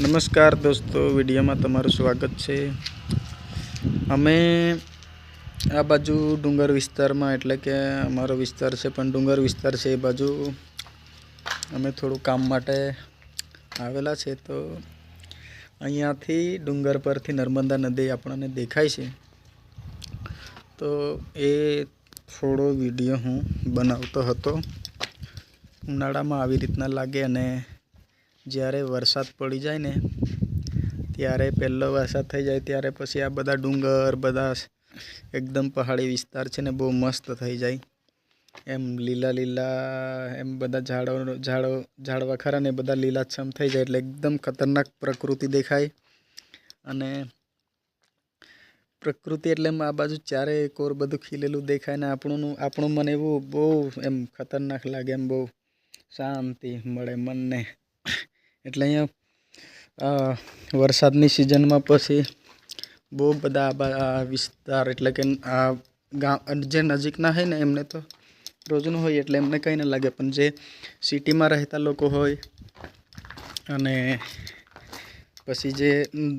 નમસ્કાર દોસ્તો, વિડીયોમાં તમારું સ્વાગત છે. અમે આ બાજુ ડુંગર વિસ્તારમાં, એટલે કે અમારો વિસ્તાર છે, પણ ડુંગર વિસ્તાર છે એ બાજુ અમે થોડું કામ માટે આવેલા છે. તો અહીંયાથી ડુંગર પરથી નર્મદા નદી આપણને દેખાય છે. તો એ થોડો વીડિયો હું બનાવતો હતો. ઉનાળામાં આવી રીતના લાગે અને જ્યારે વરસાદ પડી જાય ને, ત્યારે પહેલો વરસાદ થઈ જાય, ત્યારે પછી આ બધા ડુંગર, બધા એકદમ પહાડી વિસ્તાર છે ને, બહુ મસ્ત થઈ જાય. એમ લીલા લીલા, એમ બધા ઝાડો ઝાડો, ઝાડવા ખરા ને, બધા લીલાછમ થઈ જાય એટલે એકદમ ખતરનાક પ્રકૃતિ દેખાય. અને પ્રકૃતિ એટલે આ બાજુ ચારે કોર બધું ખીલેલું દેખાય ને આપણું આપણું મને એવું બહુ એમ ખતરનાક લાગે, એમ બહુ શાંતિ મળે મનને. એટલે અહીંયા વરસાદની સિઝનમાં પછી બહુ બધા વિસ્તાર એટલે કે આ ગામ જે નજીકના હોય ને એમને તો રોજનું હોય એટલે એમને કંઈ ન લાગે. પણ જે સિટીમાં રહેતા લોકો હોય અને પછી જે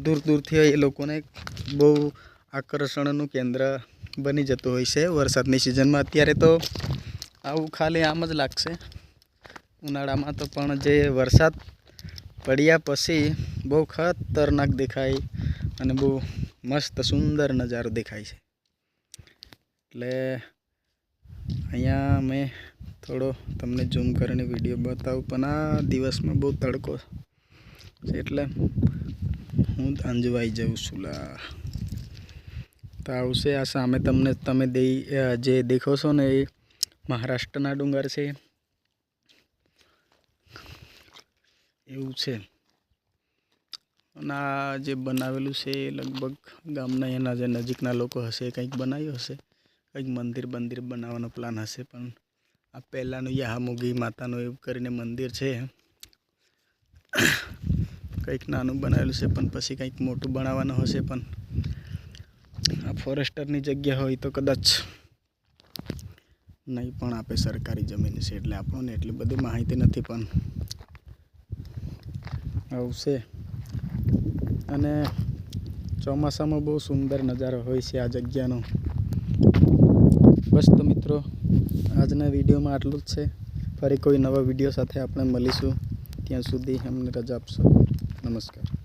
દૂર દૂરથી હોય એ લોકોને બહુ આકર્ષણનું કેન્દ્ર બની જતું હોય છે વરસાદની સિઝનમાં. અત્યારે તો આવું ખાલી આમ જ લાગશે. ઉનાળામાં તો પણ જે વરસાદ પડ્યા પછી બહુ ખતરનાક દેખાય અને બહુ મસ્ત સુંદર નજારો દેખાય છે. એટલે અહીંયા મેં થોડો તમને ઝૂમ કરીને વીડિયો બતાવું, પણ આ દિવસમાં બહુ તડકો છે. એટલે હું અંજવાઈ જાઉં છું લા. તો આવશે આ સામે તમને, તમે દે, જે દેખો છો ને એ મહારાષ્ટ્રના ડુંગર છે. એવું છે. અને આ જે બનાવેલું છે એ લગભગ ગામના એના જે નજીકના લોકો હશે કંઈક બનાવ્યું હશે. કંઈક મંદિર બંદિર બનાવવાનો પ્લાન હશે, પણ આ પહેલાંનું યામુગી માતાનું એવું કરીને મંદિર છે. કંઈક નાનું બનાવેલું છે, પણ પછી કંઈક મોટું બનાવવાનું હશે, પણ આ ફોરેસ્ટરની જગ્યા હોય તો કદાચ નહીં પણ આપે સરકારી જમીન છે, એટલે આપણને એટલી બધી માહિતી નથી, પણ આવશે અને ચોમાસામાં બહુ સુંદર નજારો હોય છે આ જગ્યાનો. બસ તો મિત્રો, આજના વિડીયોમાં આટલું જ છે. ફરી કોઈ નવા વીડિયો સાથે આપણે મળીશું. ત્યાં સુધી અમને રજા આપશો. નમસ્કાર.